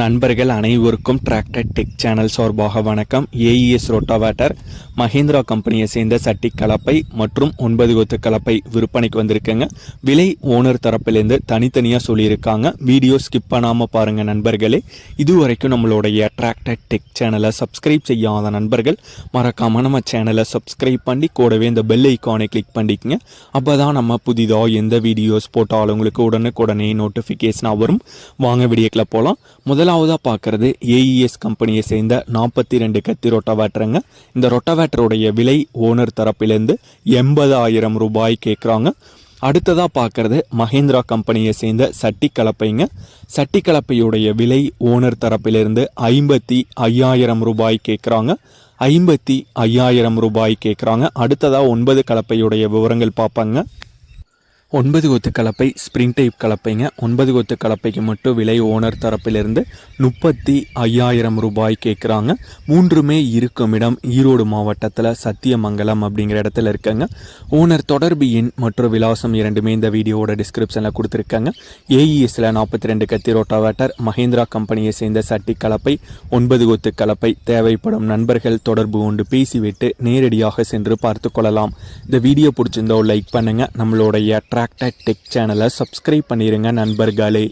நண்பர்கள் அனைவருக்கும் tractor tech channel சார்பாக வணக்கம். ஏஇஎஸ் ரோட்டாவேட்டர் மஹேந்திரா கம்பெனியை சேர்ந்த சட்டி கலப்பை மற்றும் ஒன்பது கொத்து கலப்பை விற்பனைக்கு வந்திருக்குங்க. விலை ஓனர் தரப்பிலேருந்து தனித்தனியாக சொல்லியிருக்காங்க. வீடியோ ஸ்கிப் பண்ணாமல் பாருங்கள் நண்பர்களே. இது வரைக்கும் நம்மளுடைய டிராக்டர் டெக் சேனலை சப்ஸ்கிரைப் செய்யாத நண்பர்கள் மறக்காமல் நம்ம சேனலை சப்ஸ்கிரைப் பண்ணி கூடவே இந்த பெல் ஐக்கானை கிளிக் பண்ணிக்கங்க. அப்போ தான் நம்ம புதிதாக எந்த வீடியோஸ் போட்டாலும் உங்களுக்கு உடனுக்குடனே நோட்டிஃபிகேஷனாக வரும். வாங்க வீடியோக்கில் போகலாம் முதல் முதலாவதாக பார்க்குறது ஏஇஎஸ் கம்பெனியை சேர்ந்த நாற்பத்தி ரெண்டு கத்தி ரொட்டவேட்டருங்க. இந்த ரொட்டவேட்டருடைய விலை ஓனர் தரப்பிலேருந்து எண்பதாயிரம் ரூபாய் கேட்குறாங்க அடுத்ததாக பார்க்குறது மஹேந்திரா கம்பெனியை சேர்ந்த சட்டி கலப்பைங்க சட்டி கலப்பையுடைய விலை ஓனர் தரப்பிலிருந்து ஐம்பத்தி ஐயாயிரம் ரூபாய் கேட்குறாங்க ஐம்பத்தி ஐயாயிரம் ரூபாய் கேட்குறாங்க அடுத்ததாக ஒன்பது கலப்பையுடைய விவரங்கள் பார்ப்பாங்க. ஒன்பது கொத்து கலப்பை ஸ்ப்ரிங் டைப் கலப்பைங்க. ஒன்பது கொத்து கலப்பைக்கு மட்டும் விலை ஓனர் தரப்பிலிருந்து முப்பத்தி ஐயாயிரம் ரூபாய் கேட்குறாங்க மூன்றுமே இருக்கும் இடம் ஈரோடு மாவட்டத்தில் சத்தியமங்கலம் அப்படிங்கிற இடத்துல இருக்கங்க. ஓனர் தொடர்பு எண் மற்றும் விலாசம் இரண்டுமே இந்த வீடியோவோட டிஸ்கிரிப்ஷனில் கொடுத்துருக்காங்க. ஏஇஎஸ்ல நாற்பத்தி ரெண்டு கத்தி ரோட்டாவேட்டர் மஹேந்திரா கம்பெனியை சேர்ந்த சட்டி கலப்பை ஒன்பது கொத்து கலப்பை தேவைப்படும் நண்பர்கள் தொடர்பு கொண்டு பேசிவிட்டு நேரடியாக சென்று பார்த்து கொள்ளலாம். இந்த வீடியோ பிடிச்சிருந்தோ லைக் பண்ணுங்கள் நம்மளுடைய டிராக்டர் டெக் சேனலை சப்ஸ்கிரைப் பண்ணிடுங்க நண்பர்களே.